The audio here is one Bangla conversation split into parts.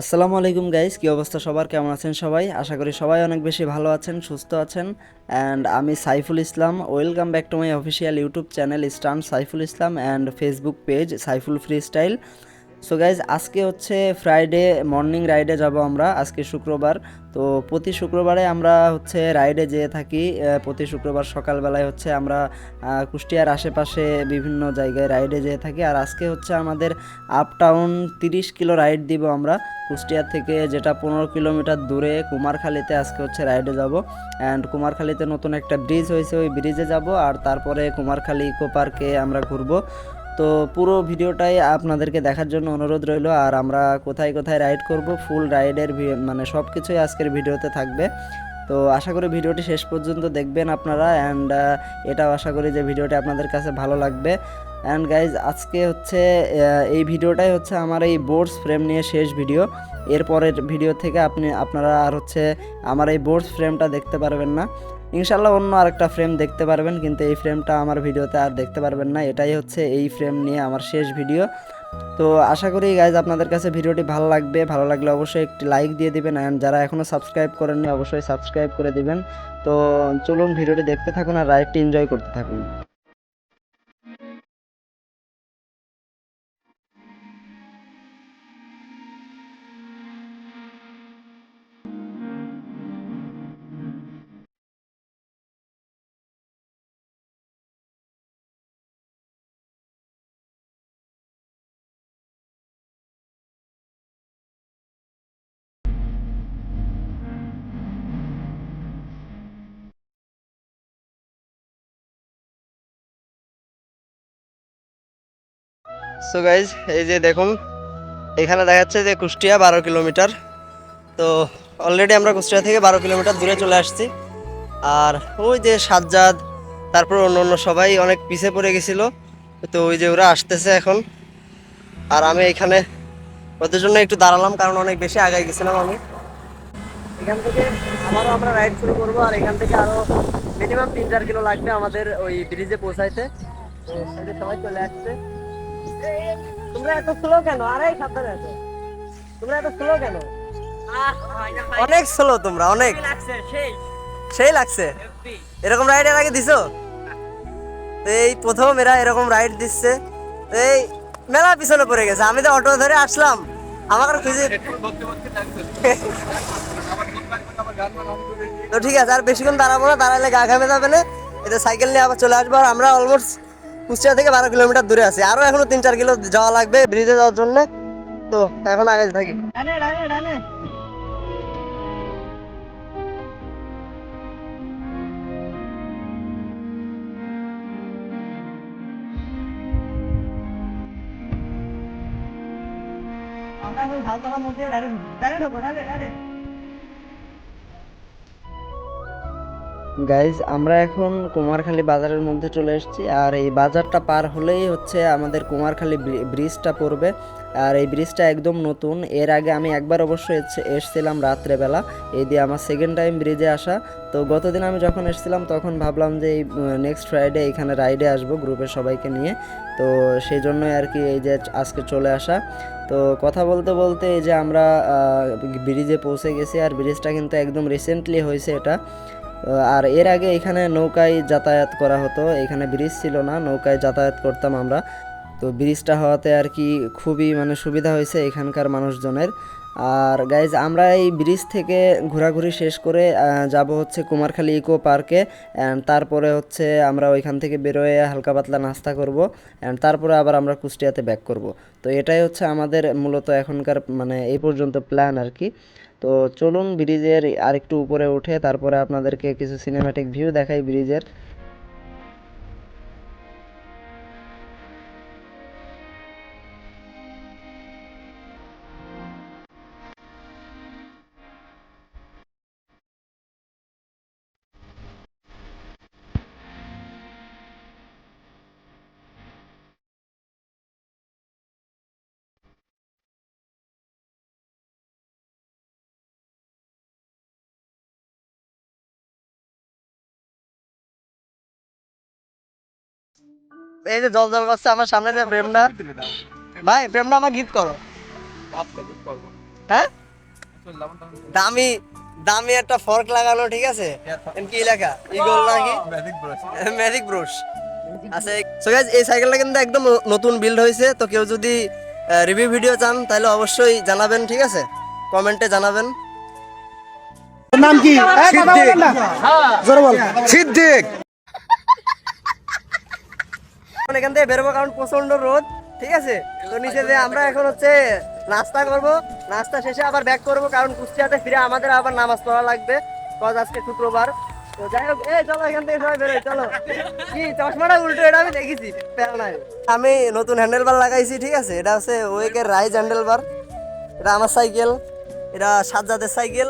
আসসালামু আলাইকুম গাইস কী অবস্থা সবার? কেমন আছেন সবাই? আশা করি সবাই অনেক বেশি ভালো আছেন, সুস্থ আছেন। অ্যান্ড আমি Saiful Islam welcome back to my official YouTube channel stunt Saiful Islam and Facebook page Saiful free style so guys আজকে হচ্ছে ফ্রাইডে মর্নিং রাইডে যাব আমরা, আজকে শুক্রবার। তো প্রতি শুক্রবারে আমরা হচ্ছে রাইডে যেয়ে থাকি প্রতি শুক্রবার সকালবেলায় হচ্ছে আমরা কুষ্টিয়ার আশেপাশে বিভিন্ন জায়গায় রাইডে যেয়ে থাকি। আর আজকে হচ্ছে আমাদের আপ টাউন তিরিশ কিলো রাইড দিব আমরা, কুষ্টিয়া থেকে যেটা পনেরো কিলোমিটার দূরে কুমারখালীতে আজকে হচ্ছে রাইডে যাব। অ্যান্ড কুমারখালীতে নতুন একটা ব্রিজ হয়েছে, ওই ব্রিজে যাব। আর তারপরে কুমারখালী ইকো পার্কে আমরা ঘুরবো। তো পুরো ভিডিওটাই আপনাদেরকে দেখার জন্য অনুরোধ রইল। আর আমরা কোথায় কোথায় রাইড করব ফুল রাইডের মানে সব কিছুই আজকের ভিডিওতে থাকবে। তো আশা করি ভিডিওটি শেষ পর্যন্ত দেখবেন আপনারা। অ্যান্ড এটাও আশা করি যে ভিডিওটি আপনাদের কাছে ভালো লাগবে। অ্যান্ড গাইজ আজকে হচ্ছে এই ভিডিওটাই হচ্ছে আমার এই বোর্ডস ফ্রেম নিয়ে শেষ ভিডিও এরপরের ভিডিও থেকে আপনি, আপনারা আর হচ্ছে আমার এই বোর্ডস ফ্রেমটা দেখতে পারবেন না। ইনশাল্লাহ অন্য আরেকটা ফ্রেম দেখতে পারবেন, কিন্তু এই ফ্রেমটা আমার ভিডিওতে আর দেখতে পারবেন না। এটাই হচ্ছে এই ফ্রেম নিয়ে আমার শেষ ভিডিও তো আশা করি গাইজ আপনাদের কাছে ভিডিওটি ভালো লাগবে। ভালো লাগলে অবশ্যই একটি লাইক দিয়ে দিবেন অ্যান্ড যারা এখনও সাবস্ক্রাইব করেননি, অবশ্যই সাবস্ক্রাইব করে দিবেন। তো চলুন ভিডিওটি দেখতে থাকুন আর রাইডটি এনজয় করতে থাকুন। সো গাইজ এই যে দেখুন, এখানে দেখা যাচ্ছে যে কুষ্টিয়া বারো কিলোমিটার। তো অলরেডি আমরা কুষ্টিয়া থেকে বারো কিলোমিটার দূরে চলে আসছি। আর ওই যে সাজ্জাদ, তারপর অন্য অন্য সবাই অনেক পিছে পড়ে গেছিল। তো ওই যে ওরা আসতেছে এখন। আর আমি এখানে ওদের জন্য একটু দাঁড়ালাম, কারণ অনেক বেশি আগায় গেছিলাম আমি। এখান থেকে আবারও আমরা রাইড শুরু করব, আর এখান থেকে আরও মিনিমাম তিন চার কিলো লাগবে আমাদের ওই ব্রিজে পৌঁছাইতে। সবাই চলে আসছে। তোমরা এত স্লো কেন? আরে সাবধানে আছো। তোমরা এত স্লো কেন? অনেক স্লো তোমরা অনেক। সেই লাগছে এরকম রাইড এর আগে দিছো? এই প্রথম এরা এরকম রাইড দিচ্ছে। এই মেলা পিছনে পড়ে গেছে আমি তো অটো ধরে আসলাম। আমার খুঁজে তো ঠিক আছে আর বেশিক্ষণ দাঁড়াবো না দাঁড়ালে গা ঘামে যাবে না। এটা সাইকেল নিয়ে আবার চলে আসব আর আমরা অলমোস্ট কুষ্টিয়া থেকে বারো কিলোমিটার দূরে আছি। আরও এখনও তিন চার কিলো যাওয়া লাগবে ব্রিজে যাওয়ার জন্য। তো, এখন আগে থাকি। গাইজ আমরা এখন কুমারখালী বাজারের মধ্যে চলে এসেছি, আর এই বাজারটা পার হলেই হচ্ছে আমাদের কুমারখালী ব্রিজটা পড়বে। আর এই ব্রিজটা একদম নতুন, এর আগে আমি একবার অবশ্য এসে- এসছিলাম রাত্রেবেলা, এই দিয়ে আমার সেকেন্ড টাইম ব্রিজে আসা। তো গতদিন আমি যখন এসেছিলাম, তখন ভাবলাম যে এই নেক্সট ফ্রাইডে এখানে রাইডে আসব গ্রুপের সবাইকে নিয়ে। তো সেই জন্যই আর কি এই যে আজকে চলে আসা। তো কথা বলতে বলতে এই যে আমরা ব্রিজে পৌঁছে গেছি, আর ব্রিজটা কিন্তু একদম রিসেন্টলি হয়েছে এটা। আর এর আগে এখানে নৌকায় যাতায়াত করা হতো, এখানে ব্রিজ ছিল না, নৌকায় যাতায়াত করতাম আমরা। তো ব্রিজটা হওয়াতে আর কি খুবই মানে সুবিধা হয়েছে এখানকার মানুষজনের। আর গাইজ আমরা এই ব্রিজ থেকে ঘোরাঘুরি শেষ করে যাব হচ্ছে কুমারখালী ইকো পার্কে অ্যান্ড তারপরে হচ্ছে আমরা ওইখান থেকে বেরোয় হালকা পাতলা নাস্তা করব অ্যান্ড তারপরে আবার আমরা কুষ্টিয়াতে ব্যাক করব। তো এটাই হচ্ছে আমাদের মূলত এখনকার মানে এই পর্যন্ত প্ল্যান আর কি। তো চলুন ব্রিজের আরেকটু উপরে উঠে তারপরে আপনাদেরকে কিছু সিনেম্যাটিক ভিউ দেখাই ব্রিজের। এই যে জল জল করছে আমার সামনে যে প্রেমটা। ভাই প্রেমটা আমার গিফট করো। হ্যাঁ? দামি দামি একটা ফর্ক লাগানো ঠিক আছে? কি লেখা? ইগল নাকি? ম্যাজিক ব্রুশ আচ্ছা সো গাইজ এই সাইকেলটা কিন্তু একদম নতুন বিল্ড হয়েছে। তো কেউ যদি রিভিউ ভিডিও চান তাহলে অবশ্যই জানাবেন ঠিক আছে? কমেন্টে জানাবেন। নাম কি? সিদ্দিক। এখন এখান থেকে বেরোবো কারণ প্রচণ্ড রোদ ঠিক আছে? তো নিচে যে আমরা এখন হচ্ছে নাস্তা করব নাস্তা শেষে আবার ব্যাক করব কারণ কুষ্টিয়াতে ফিরে আমাদের আবার নামাজ পড়া লাগবে কজ আজকে শুক্রবার। তো যাই হোক এই চলো এখান থেকে সবাই বেরোই চলো। কি চশমাটা উল্টো এটা আমি দেখেছি প্যারা আমি নতুন হ্যান্ডেল বার লাগাইছি ঠিক আছে? এটা হচ্ছে ওয়েকের রাইজ হ্যান্ডেল বার এটা আমার সাইকেল এটা সাজ্জাদের সাইকেল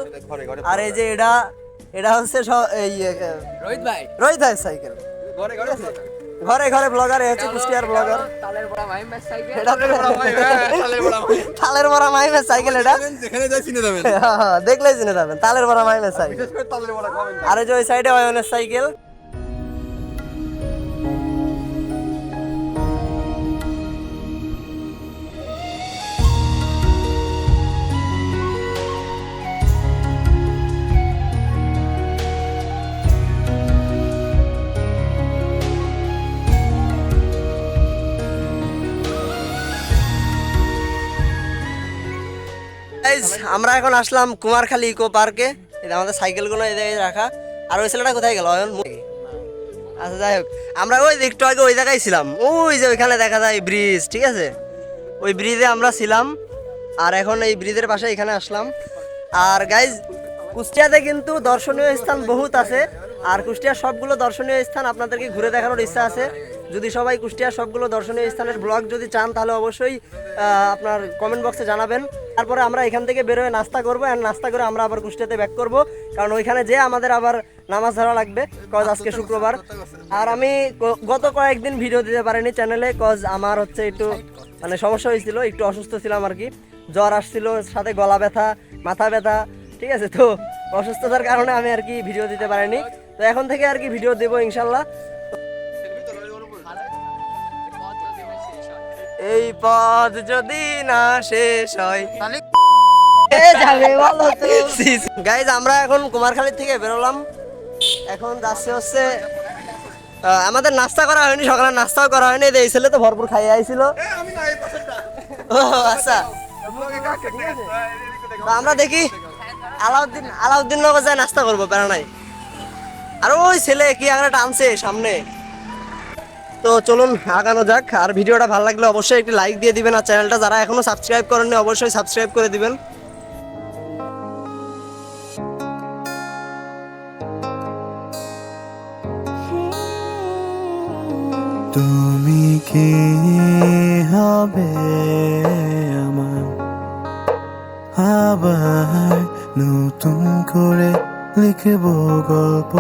আর এই যে এটা এটা হচ্ছে এই রোহিত ভাই। রোহিত ভাইয়ের সাইকেল ঘরে ঘরে ব্লগার হচ্ছে কুষ্টিয়ার ব্লগার তালের বড়া মাইমের সাইকেল এটা হ্যাঁ, হ্যাঁ, দেখলেই চিনে যাবেন। তালের বড়া মাইমের সাইকেল আর যে ওই সাইডে অনেক সাইকেল Guys, আমরা এখন আসলাম কুমারখালী ইকো পার্কে। আমাদের সাইকেলগুলো জায়গায় রাখা। আর ওই ছেলেটা কোথায় গেল? আচ্ছা যাই হোক। আমরা ওই একটু আগে ওই জায়গায় ছিলাম। ওই যে ওইখানে দেখা যায় ব্রিজ ঠিক আছে? ওই ব্রিজে আমরা ছিলাম। আর এখন এই ব্রিজের পাশে এখানে আসলাম। আর গাইজ কুষ্টিয়াতে কিন্তু দর্শনীয় স্থান বহুত আছে। আর কুষ্টিয়ার সবগুলো দর্শনীয় স্থান আপনাদেরকে ঘুরে দেখানোর ইচ্ছা আছে। যদি সবাই কুষ্টিয়ার সবগুলো দর্শনীয় স্থানের ব্লগ যদি চান তাহলে অবশ্যই আপনার কমেন্ট বক্সে জানাবেন। তারপরে আমরা এখান থেকে বেরোয় নাস্তা করব আর নাস্তা করে আমরা আবার কুষ্টিয়াতে ব্যাক করব। কারণ ওইখানে যে আমাদের আবার নামাজ ধরা লাগবে কজ আজকে শুক্রবার। আর আমি গত কয়েকদিন ভিডিও দিতে পারিনি চ্যানেলে কজ আমার হচ্ছে একটু মানে সমস্যা হয়েছিল, একটু অসুস্থ ছিলাম আর কি। জ্বর আসছিল, সাথে গলা ব্যথা, মাথা ব্যথা, ঠিক আছে? তো অসুস্থতার কারণে আমি আর কি ভিডিও দিতে পারিনি। তো এখন থেকে আর কি ভিডিও দেবো ইনশাল্লাহ। এই পথ যদি না শেষ হয়। গাইজ আমরা এখন কুমারখালী থেকে বেরোলাম এখন যাচ্ছে হচ্ছে আমাদের নাস্তা করা হয়নি সকালে নাস্তাও করা হয়নি। এই ছেলে তো ভরপুর খাইয়ে আইছিল। ও আচ্ছা। আমরা দেখি আলাউদ্দিন আলাউদ্দিন নগর যায় নাস্তা করব প্যারা নাই। আর ওই ছেলে কি একটা টানছে সামনে? তো চলুন আগানো যাক। আর ভিডিওটা ভালো লাগলে অবশ্যই একটি লাইক দিয়ে দিবেন, আর চ্যানেলটা যারা এখনও সাবস্ক্রাইব করেননি, অবশ্যই সাবস্ক্রাইব করে দিবেন। তুমি কি হবে আমার? আবার নতুন করে লিখব গল্প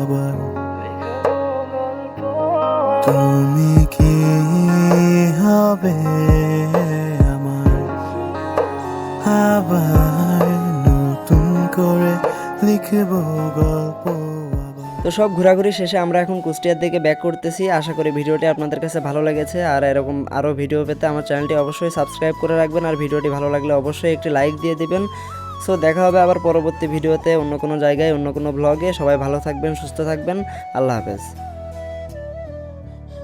আবার। তুমি কি হবে আমার? আবার নতুন করে লিখব গল্প তো সব ঘোরাঘুরি শেষে আমরা এখন কুষ্টিয়ার দিকে ব্যাক করতেছি। আশা করি ভিডিওটি আপনাদের কাছে ভালো লেগেছে। আর এরকম আরও ভিডিও পেতে আমার চ্যানেলটি অবশ্যই সাবস্ক্রাইব করে রাখবেন। আর ভিডিওটি ভালো লাগলে অবশ্যই একটি লাইক দিয়ে দিবেন। সো দেখা হবে আবার পরবর্তী ভিডিওতে অন্য কোনো জায়গায়, অন্য কোনো ব্লগে সবাই ভালো থাকবেন, সুস্থ থাকবেন। আল্লাহ হাফেজ।